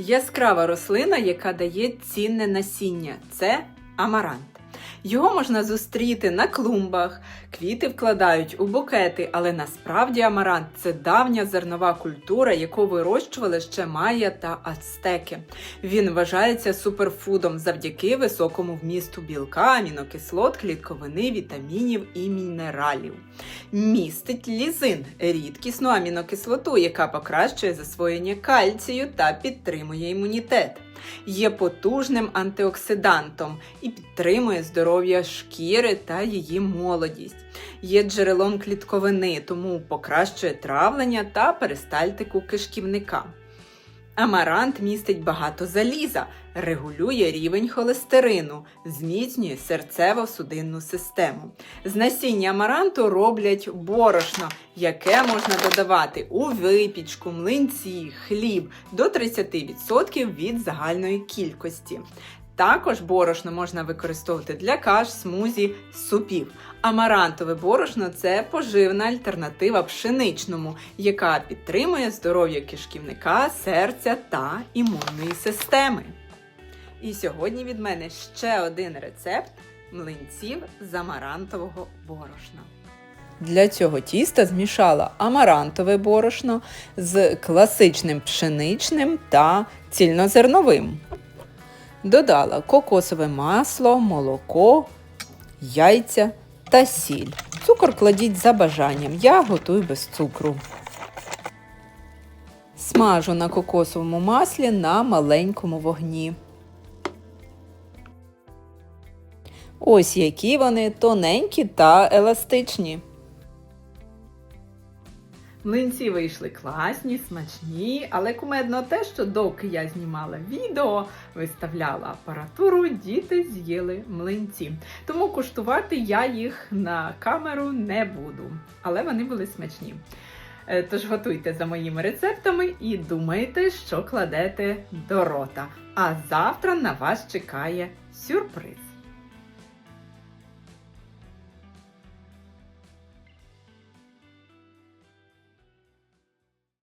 Яскрава рослина, яка дає цінне насіння це амарант. Його можна зустріти на клумбах, квіти вкладають у букети, але насправді амарант це давня зернова культура, яку вирощували ще майя та ацтеки. Він вважається суперфудом завдяки високому вмісту білка, амінокислот, клітковини, вітамінів і мінералів. Містить лізин рідкісну амінокислоту, яка покращує засвоєння кальцію та підтримує імунітет. Є потужним антиоксидантом і підтримує здоров'я шкіри та її молодість. Є джерелом клітковини, тому покращує травлення та перистальтику кишківника. Амарант містить багато заліза, регулює рівень холестерину, зміцнює серцево-судинну систему. З насіння амаранту роблять борошно, яке можна додавати у випічку, млинці, хліб до 30% від загальної кількості. Також борошно можна використовувати для каш, смузі, супів. Амарантове борошно це поживна альтернатива пшеничному, яка підтримує здоров'я кишківника, серця та імунної системи. І сьогодні від мене ще один рецепт млинців з амарантового борошна. Для цього тіста змішала амарантове борошно з класичним пшеничним та цільнозерновим. Додала кокосове масло, молоко, яйця та сіль. Цукор кладіть за бажанням. Я готую без цукру. Смажу на кокосовому маслі на маленькому вогні. Ось які вони тоненькі та еластичні. Млинці вийшли класні, смачні, але кумедно те, що доки я знімала відео, виставляла апаратуру, діти з'їли млинці. Тому куштувати я їх на камеру не буду. Але вони були смачні. Е, Тож готуйте за моїми рецептами і думайте, що кладете до рота. А завтра на вас чекає сюрприз.